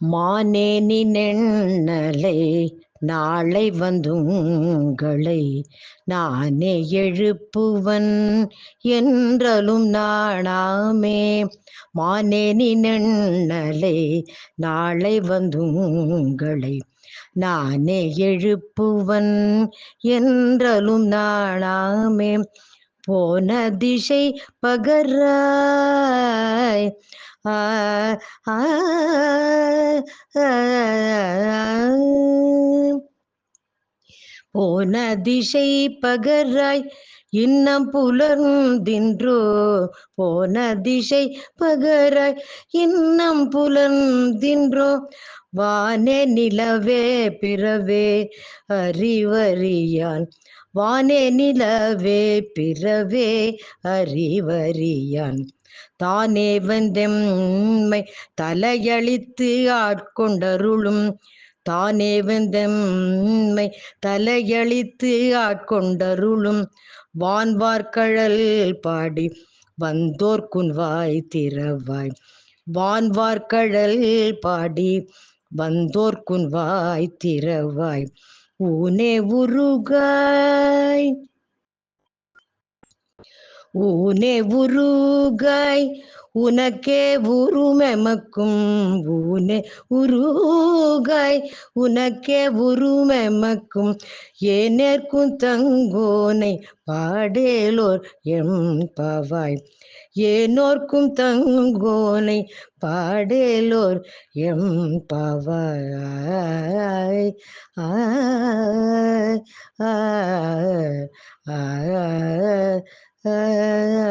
மானே நின்னலை நாளை வந்துங்களை நானே எழுப்புவன் என்றலும் நானாமே மானே நின்னலை நாளை வந்துங்களை நானே எழுப்புவன் என்றலும் நானாமே போன திசை பகராய் ஆ, ஆ, போன திசை பகராய் இன்னம் புலர்ந்தின்றோ? போன திசை பகராய் இன்னம் புலர்ந்தின்றோ? வானே நிலவே பிறவே அறிவறியான். வானே நிலவே பிறவே அறிவறியான். தானே வந்தெம்மை தலையளித்து ஆட்கொண்டருளும் தானே வெந்தெம்மை தலையளித்து ஆட்கொண்டருளும் வான்வார்கழல் பாடி வந்தோர்க்குன் வாய் திறவாய். வான்வார்கழல் பாடி வந்தோர்க்குன் வாய் திறவாய். ஊனே உருகாய். ஊனே உருகாய். உனக்கே உருமெமக்கும். ஊனே உருகாய். உனக்கே உருமெமக்கும் ஏனேற்கும் தங்கோனை பாடேலோர் எம் பவாய் ஏனோர்க்கும் தங்கோனை பாடேலோர் எம் பவாய் ஆ ஆ ஆ ஆய்